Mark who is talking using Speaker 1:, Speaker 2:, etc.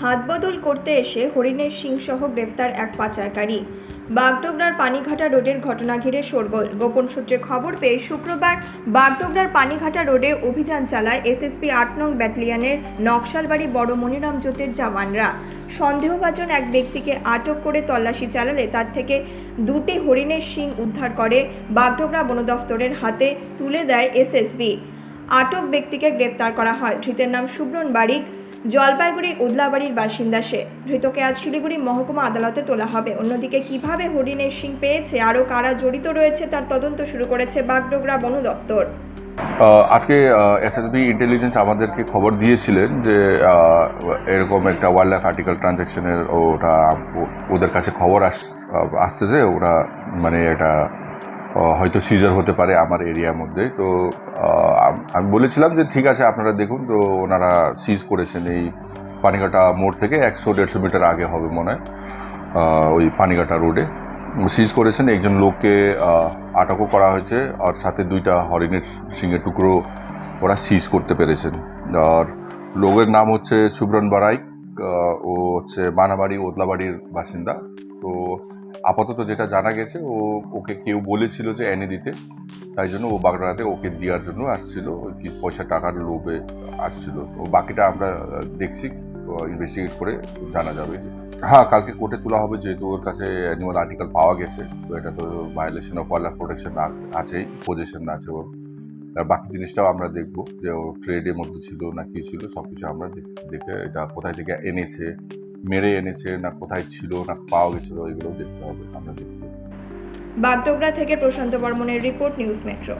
Speaker 1: হাতবদল করতে এসে হরিণের সিংসহ গ্রেপ্তার এক পাচারকারী। বাগডোগরার পানিঘাটা রোডের ঘটনা ঘিরে শোরগোল। গোপন সূত্রে খবর পেয়ে শুক্রবার বাগডোগরার পানিঘাটা রোডে অভিযান চালায় এসএসপি আট নং ব্যাটালিয়নের নকশালবাড়ি বড় মনিরাম জ্যোতির জওয়ানরা। সন্দেহভাজন এক ব্যক্তিকে আটক করে তল্লাশি চালালে তার থেকে দুটি হরিণের শিং উদ্ধার করে বাগডোগরা বন দফতরের হাতে তুলে দেয় এসএসবি আটক ব্যক্তিকে গ্রেপ্তার করা হয়। ধৃতের নাম সুব্রন বারিক। জলপাইগুড়ি উদলাবাড়ির বাসিন্দা সে। ধৃতকে আজ শিলিগুড়ি মহকুমা আদালতে তোলা হবে। অন্যদিকে কীভাবে হরিণের শিং পেয়েছে, আরও কারা জড়িত রয়েছে তার তদন্ত শুরু করেছে বাগডোগরা বন দপ্তর।
Speaker 2: আজকে এসএসবি ইন্টেলিজেন্স আমাদেরকে খবর দিয়েছিলেন যে এরকম একটা ওয়াইল্ড লাইফ আর্টিকেল ট্রানজ্যাকশনের ওটা ওদের কাছে খবর আস আসতেছে, ওরা মানে এটা হয়তো সিজার হতে পারে আমার এরিয়ার মধ্যে। তো আমি বলেছিলাম যে, ঠিক আছে, আপনারা দেখুন। তো, ওনারা সিজ করেছেন এই পানিকাটা মোড় থেকে একশো দেড়শো মিটার আগে হবে মনে হয় ওই পানিকাটা রোডে সিজ করেছেন, একজন লোককে আটকও করা হয়েছে আর সাথে দুইটা হরিণের সিংহের টুকরো ওরা সিজ করতে পেরেছেন। আর লোকের নাম হচ্ছে সুব্রন বারাইক ও হচ্ছে মানাবাড়ি, ওদলাবাড়ির বাসিন্দা। তো আপাতত যেটা জানা গেছে, ও, ওকে কেউ বলেছিল যে এনে দিতে। তাই জন্য ও বাগড়াতে ওকে দেওয়ার জন্য আসছিল। কি পয়সা, টাকার লোভে আসছিল। তো বাকিটা আমরা দেখছি ইনভেস্টিগেট করে জানা যাবে যে। হ্যাঁ কালকে কোর্টে তোলা হবে, যেহেতু ওর কাছে অ্যানিমাল আর্টিকেল পাওয়া গেছে। তো এটা তো ভায়োলেশন অফ ওয়াইল্ড প্রোটেকশন আছেই পজিশন আছে ওর। আর বাকি জিনিসটাও আমরা দেখব যে ও ট্রেডের মধ্যে ছিল না কি ছিল সব কিছু আমরা দেখ- এটা কোথায় থেকে এনেছে, মেরে এনেছে, না কোথায় ছিল, না পাওয়া গেছিল এগুলো দেখতে হবে, আমরা দেখব।
Speaker 1: বাগডোগরা থেকে প্রশান্ত বর্মনের রিপোর্ট, নিউজ মেট্রো।